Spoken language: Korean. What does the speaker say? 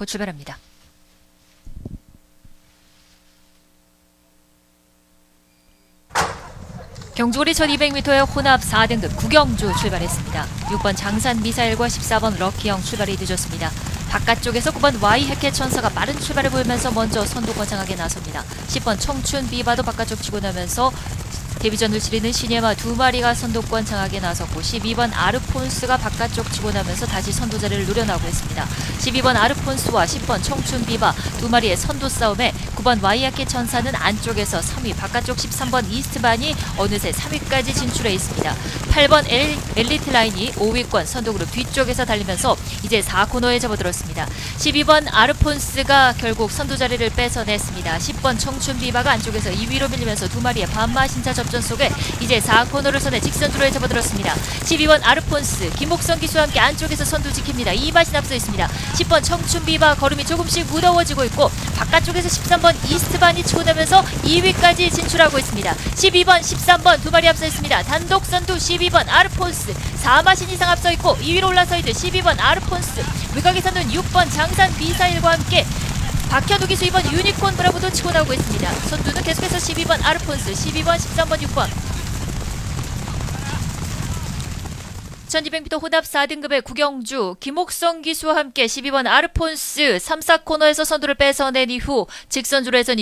곧 출발합니다. 경주거리 1200m의 혼합 4등급 구경주 출발했습니다. 6번 장산 미사일과 14번 럭키형 출발이 늦었습니다. 바깥쪽에서 9번 Y 해켓 천사가 빠른 출발을 보이면서 먼저 선두 권장하게 나섭니다. 10번 청춘 비바도 바깥쪽 치고 나면서 데뷔전을 치르는 시네마 두 마리가 선두권 장악에 나섰고 12번 아르폰스가 바깥쪽 치고 나면서 다시 선두 자리를 노려나오고 있습니다. 12번 아르폰스와 10번 청춘 비바 두 마리의 선두 싸움에 9번 와이아키 천사는 안쪽에서 3위, 바깥쪽 13번 이스트반이 어느새 3위까지 진출해 있습니다. 8번 엘, 엘리트 라인이 5위권 선두 그룹 뒤쪽에서 달리면서 이제 4코너에 접어들었습니다. 12번 아르폰스가 결국 선두 자리를 뺏어냈습니다. 10번 청춘 비바가 안쪽에서 2위로 밀리면서 두 마리의 반마 신차 접전 속에 이제 4코너를 선에 직선주로에 접어들었습니다. 12번 아르폰스 김옥성 기수와 함께 안쪽에서 선두 지킵니다. 이맛이 앞서 있습니다. 10번 청춘 비바 걸음이 조금씩 무더워지고 있고 바깥쪽에서 13번 이스트반이 치고 나면서 2위까지 진출하고 있습니다. 12번 13번 두 마리 앞서 있습니다. 단독 선두 12번 아르폰스 4마신 이상 앞서 있고 2위로 올라서 있는 12번 아르폰스 외곽에 서는 6번 장산 미사일과 함께 박현우 기수 2번 유니콘 브라보도 치고 나오고 있습니다. 선두는 계속해서 12번 아르폰스, 12번, 13번, 6번. 1200m 혼합 4등급의 구경주 김옥성 기수와 함께 12번 아르폰스 3, 4코너에서 선두를 뺏어낸 이후 직선주로 해선